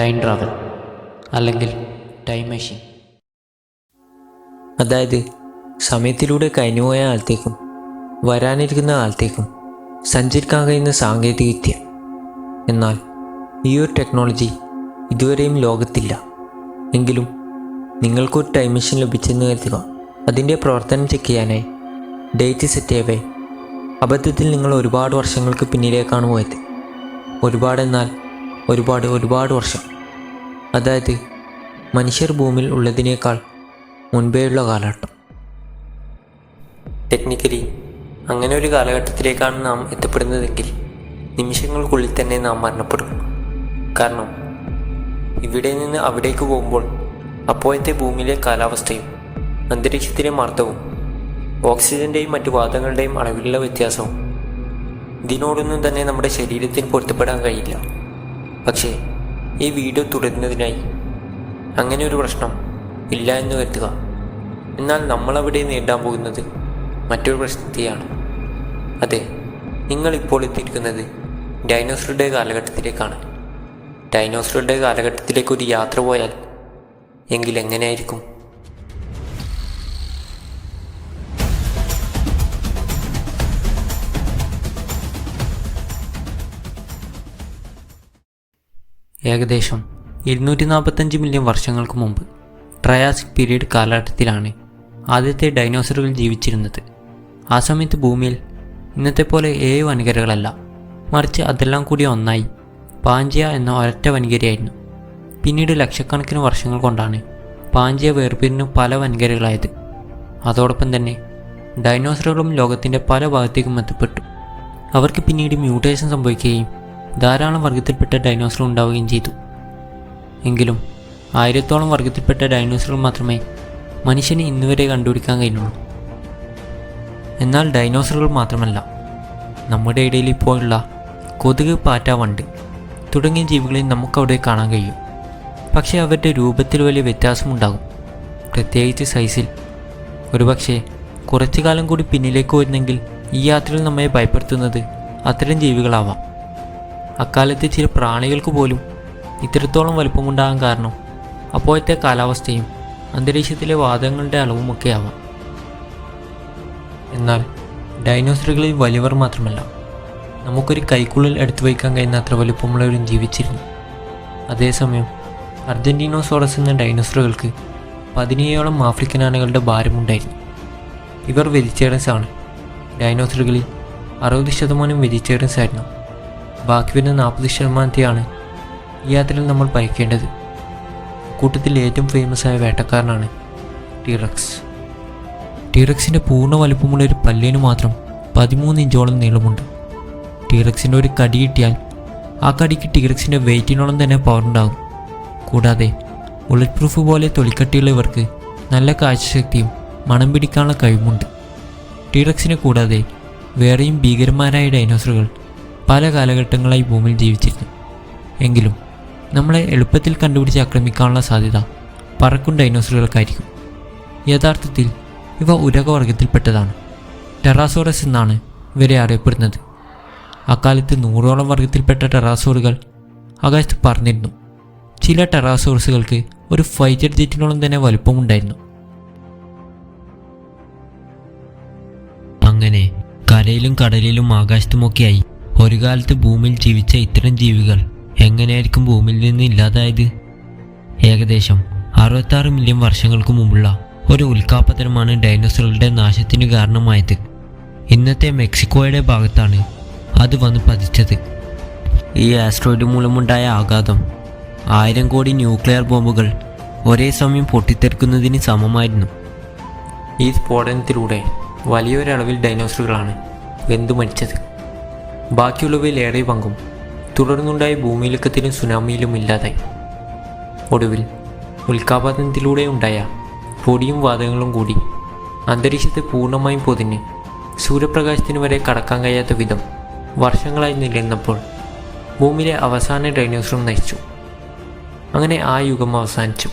Time travel അല്ലെങ്കിൽ time machine. അതായത് സമയത്തിലൂടെ കഴിഞ്ഞുപോയ ആളത്തേക്കും വരാനിരിക്കുന്ന ആൾത്തേക്കും സഞ്ചരിക്കാൻ കഴിയുന്ന സാങ്കേതികവിദ്യ. എന്നാൽ ഈ ഒരു ടെക്നോളജി ഇതുവരെയും ലോകത്തില്ല. എങ്കിലും നിങ്ങൾക്കൊരു ടൈം മെഷീൻ ലഭിച്ചെന്ന് കരുതുക. അതിന്റെ പ്രവർത്തനം ചെക്ക് ചെയ്യാനായി ഡേറ്റ് സെറ്റ് ചെയ്യവേ. അബദ്ധത്തിൽ നിങ്ങൾ ഒരുപാട് വർഷങ്ങൾക്ക് പിന്നിലേക്കാണ് പോയത്. ഒരുപാട് എന്നാൽ ഒരുപാട് ഒരുപാട് വർഷം. അതായത് മനുഷ്യർ ഭൂമിയിൽ ഉള്ളതിനേക്കാൾ മുൻപേയുള്ള കാലഘട്ടം. ടെക്നിക്കലി അങ്ങനെ ഒരു കാലഘട്ടത്തിലേക്കാണ് നാം എത്തപ്പെടുന്നതെങ്കിൽ നിമിഷങ്ങൾക്കുള്ളിൽ തന്നെ നാം മരണപ്പെടും. കാരണം ഇവിടെ നിന്ന് അവിടേക്ക് പോകുമ്പോൾ അപ്പോഴത്തെ ഭൂമിയിലെ കാലാവസ്ഥയും അന്തരീക്ഷത്തിലെ മർദ്ദവും ഓക്സിജന്റെയും മറ്റു വാതങ്ങളുടെയും അളവിലുള്ള വ്യത്യാസവും ഇതിനോടൊന്നും തന്നെ നമ്മുടെ ശരീരത്തിന് പൊരുത്തപ്പെടാൻ കഴിയില്ല. പക്ഷേ ഈ വീഡിയോ തുടരുന്നതിനായി അങ്ങനെ ഒരു പ്രശ്നം ഇല്ല എന്ന് കരുതുക. എന്നാൽ നമ്മളവിടെ നേടാൻ പോകുന്നത് മറ്റൊരു പ്രശ്നത്തെയാണ്. അതെ നിങ്ങൾ ഇപ്പോൾ എത്തിയിരിക്കുന്നത് ഡൈനോസറുടെ കാലഘട്ടത്തിലേക്കാണ്. ഡൈനോസറുടെ കാലഘട്ടത്തിലേക്ക് ഒരു യാത്ര പോയാൽ എങ്കിൽ എങ്ങനെയായിരിക്കും? ഏകദേശം ഇരുന്നൂറ്റി നാൽപ്പത്തഞ്ച് മില്യൺ വർഷങ്ങൾക്ക് മുമ്പ് ട്രയാസിക് പീരീഡ് കാലഘട്ടത്തിലാണ് ആദ്യത്തെ ഡൈനോസറുകൾ ജീവിച്ചിരുന്നത്. ആ സമയത്ത് ഭൂമിയിൽ ഇന്നത്തെ പോലെ ഏഴ് വൻകരകളല്ല മറിച്ച് അതെല്ലാം കൂടി ഒന്നായി പാഞ്ചിയ എന്ന ഒരൊറ്റ വൻകരയായിരുന്നു. പിന്നീട് ലക്ഷക്കണക്കിന് വർഷങ്ങൾ കൊണ്ടാണ് പാഞ്ചിയ വേർപിരിഞ്ഞു പല വൻകരകളായത്. അതോടൊപ്പം തന്നെ ഡൈനോസറുകളും ലോകത്തിന്റെ പല ഭാഗത്തേക്കും എത്തിപ്പെട്ടു. അവർക്ക് പിന്നീട് മ്യൂട്ടേഷൻ സംഭവിക്കുകയും ധാരാളം വർഗത്തിൽപ്പെട്ട ഡൈനോസറുകൾ ഉണ്ടാവുകയും ചെയ്തു. എങ്കിലും ആയിരത്തോളം വർഗത്തിൽപ്പെട്ട ഡൈനോസറുകൾ മാത്രമേ മനുഷ്യന് ഇന്നുവരെ കണ്ടുപിടിക്കാൻ കഴിഞ്ഞുള്ളൂ എന്നാൽ ഡൈനോസറുകൾ മാത്രമല്ല നമ്മുടെ ഇടയിൽ ഇപ്പോഴുള്ള കൊതുക് പാറ്റ വണ്ട് തുടങ്ങിയ ജീവികളെ നമുക്കവിടെ കാണാൻ കഴിയും. പക്ഷേ അവരുടെ രൂപത്തിൽ വലിയ വ്യത്യാസമുണ്ടാകും. പ്രത്യേകിച്ച് സൈസിൽ ഒരുപക്ഷെ കുറച്ചു കാലം കൂടി പിന്നിലേക്ക് വരുന്നെങ്കിൽ ഈ യാത്രയിൽ നമ്മെ ഭയപ്പെടുത്തുന്നത് അത്തരം ജീവികളാവാം. അക്കാലത്ത് ചില പ്രാണികൾക്ക് പോലും ഇത്രത്തോളം വലുപ്പമുണ്ടാകാൻ കാരണം അപ്പോഴത്തെ കാലാവസ്ഥയും അന്തരീക്ഷത്തിലെ വാതകങ്ങളുടെ അളവുമൊക്കെ ആവാം എന്നാൽ ഡൈനോസറുകളിൽ വലിയവർ മാത്രമല്ല നമുക്കൊരു കൈക്കുള്ളിൽ എടുത്തു വയ്ക്കാൻ കഴിയുന്ന അത്ര വലുപ്പമുള്ളവരും ജീവിച്ചിരുന്നു. അതേസമയം അർജന്റീനോസോറസ് എന്ന ഡൈനോസറുകൾക്ക് പതിനേഴോളം ആഫ്രിക്കൻ ആനകളുടെ ഭാരമുണ്ടായിരുന്നു. ഇവർ വെജിറ്റേറിയൻസ് ആണ് ഡൈനോസറുകളിൽ അറുപത് ശതമാനം വെജിറ്റേറിയൻസ് ആയിരുന്നു ബാക്കി വരുന്ന നാൽപ്പത് ശതമാനത്തെയാണ് ഈ യാത്രയിൽ നമ്മൾ ഭയക്കേണ്ടത് കൂട്ടത്തിൽ ഏറ്റവും ഫേമസ് ആയ വേട്ടക്കാരനാണ് ടിറക്സ് ടിറക്സിന്റെ പൂർണ വലുപ്പമുള്ള ഒരു പല്ലിന് മാത്രം പതിമൂന്ന് ഇഞ്ചോളം നീളമുണ്ട്. ടിറക്സിന്റെ ഒരു കടി കിട്ടിയാൽ ആ കടിക്ക് ടിറക്സിന്റെ വെയിറ്റിനോളം തന്നെ പവർ ഉണ്ടാകും. കൂടാതെ ബുള്ളറ്റ് പ്രൂഫ് പോലെ തൊലിക്കട്ടിയുള്ള ഇവർക്ക് നല്ല കാഴ്ചശക്തിയും മണം പിടിക്കാനുള്ള കഴിവുമുണ്ട്. ടിറക്സിനെ കൂടാതെ വേറെയും ഭീകരന്മാരായ ഡൈനോസറുകൾ പല കാലഘട്ടങ്ങളായി ഭൂമിയിൽ ജീവിച്ചിരുന്നു. എങ്കിലും നമ്മളെ എളുപ്പത്തിൽ കണ്ടുപിടിച്ച് ആക്രമിക്കാനുള്ള സാധ്യത പറക്കും ഡൈനോസറുകൾക്കായിരിക്കും. യഥാർത്ഥത്തിൽ ഇവ ഉരകവർഗത്തിൽപ്പെട്ടതാണ് ടെറാസോറസ് എന്നാണ് ഇവരെ അറിയപ്പെടുന്നത്. അക്കാലത്ത് നൂറോളം വർഗത്തിൽപ്പെട്ട ടെറാസോറുകൾ ആകാശത്ത് പറന്നിരുന്നു. ചില ടെറാസോറസുകൾക്ക് ഒരു ഫൈറ്റർ ജെറ്റിനോളം തന്നെ വലുപ്പമുണ്ടായിരുന്നു. അങ്ങനെ കരയിലും കടലിലും ആകാശത്തുമൊക്കെയായി ഒരു കാലത്ത് ഭൂമിയിൽ ജീവിച്ച ഇത്തരം ജീവികൾ എങ്ങനെയായിരിക്കും ഭൂമിയിൽ നിന്ന് ഇല്ലാതായത്? ഏകദേശം അറുപത്താറ് മില്യൺ വർഷങ്ങൾക്ക് മുമ്പുള്ള ഒരു ഉൽക്കാപ്പതനമാണ് ഡൈനോസറുകളുടെ നാശത്തിന് കാരണമായത്. ഇന്നത്തെ മെക്സിക്കോയുടെ ഭാഗത്താണ് അത് വന്ന് പതിച്ചത്. ഈ ആസ്ട്രോയിഡ് മൂലമുണ്ടായ ആഘാതം ആയിരം കോടി ന്യൂക്ലിയർ ബോംബുകൾ ഒരേ സമയം പൊട്ടിത്തെറിക്കുന്നതിന് സമമായിരുന്നു. ഈ സ്ഫോടനത്തിലൂടെ വലിയൊരളവിൽ ഡൈനോസറുകളാണ് വെന്തു മരിച്ചത് ബാക്കിയുള്ളവയിൽ ഏറെ പങ്കും. തുടർന്നുണ്ടായ ഭൂമിയിലക്കത്തിലും സുനാമിയിലും ഇല്ലാതായി. ഒടുവിൽ ഉൽക്കാപാതനത്തിലൂടെ ഉണ്ടായ പൊടിയും വാതകങ്ങളും കൂടി അന്തരീക്ഷത്തെ പൂർണമായും പൊതിഞ്ഞ് സൂര്യപ്രകാശത്തിന് വരെ കടക്കാൻ കഴിയാത്ത വിധം വർഷങ്ങളായി നിലനിന്നപ്പോൾ ഭൂമിയിലെ അവസാന ഡൈനോസറും നയിച്ചു അങ്ങനെ ആ യുഗം അവസാനിച്ചു.